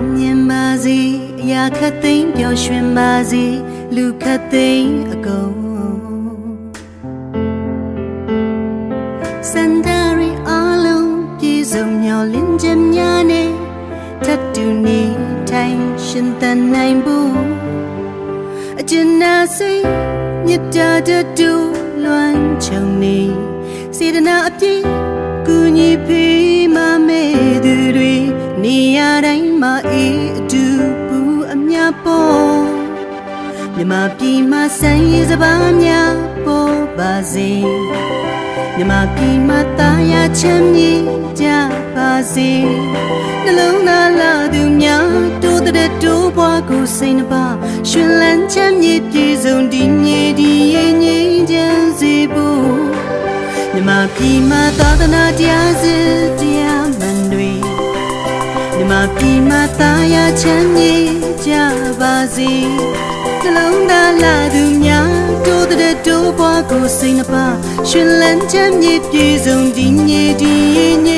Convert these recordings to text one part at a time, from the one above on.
အောင်မြင်ပါစေအရာခတ်သိမ်းပျော်ရွှင်ပါစေလူခတ်သိမ်းအကုန်စန္ဒရီအလုံးပြေဆုံးမျောလင်းချက်များနဲ့ထပ်တူနေထိုင်ရှင်သန်နိုင်ဖို့အကျဉ်းနာစိတ်မြတ်တာတတူလွမ်းချုံနေစေတနာအပြည့်ကူညီပေး မှာအေးအတူပူအမြပေါ်မြမပြည်မှာဆန်းရည်စပါးများပေါ်ပါစေမြမပြည်မှာတာယာချမ်းမြေကြပါစေနှလုံးသားလာသူများတိုးတဲ့တိုးပွားကိုစိတ်နှပါရှင်လန်းချမ်းမြေပြေဆုံးဒီမြေဒီရဲ့ငြိမ်းချမ်းစေဖို့မြမပြည်မှာသာသနာတရားစစ်တရားမှန်တွေ မြမပြည်မှာတာယာချမ်းမြေကြပါစေနှလုံးသားလာသူများတိုးတဲ့တိုးပွားကိုစိတ်နှပါရှင်လန်းချမ်းမြေပြေဆုံးဒီမြေဒီရဲ့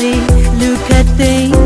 စေလူကသိမ်း